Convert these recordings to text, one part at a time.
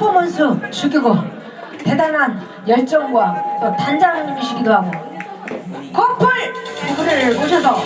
퍼포먼스 죽이고 대단한 열정과 또 단장님이시기도 하고 커플 두 분을 모셔서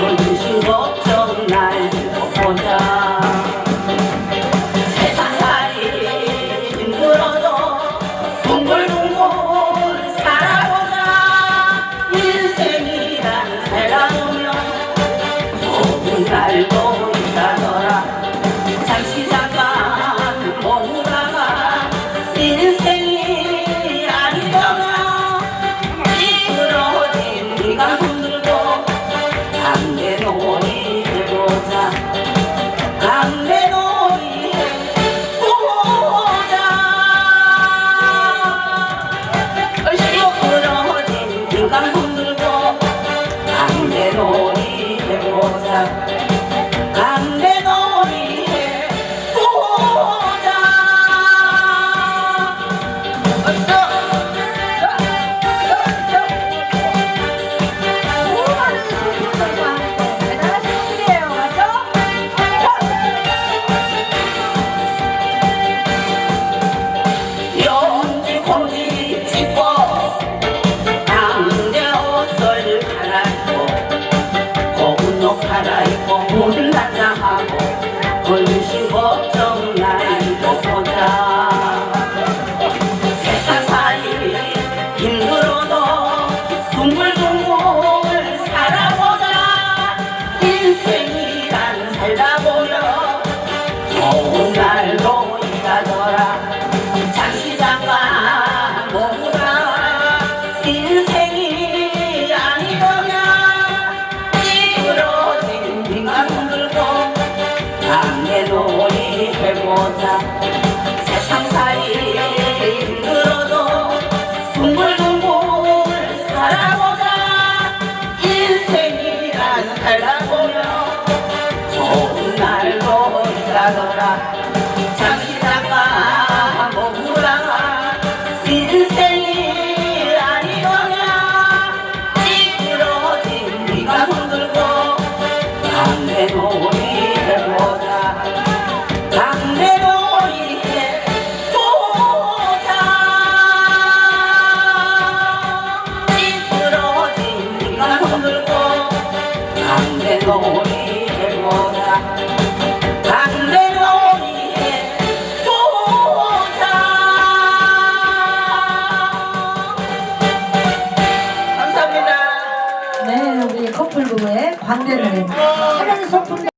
Thank you. 해보자 세상 사이. 네, 우리 커플부의 광대 노래. 네. 하나는 소품이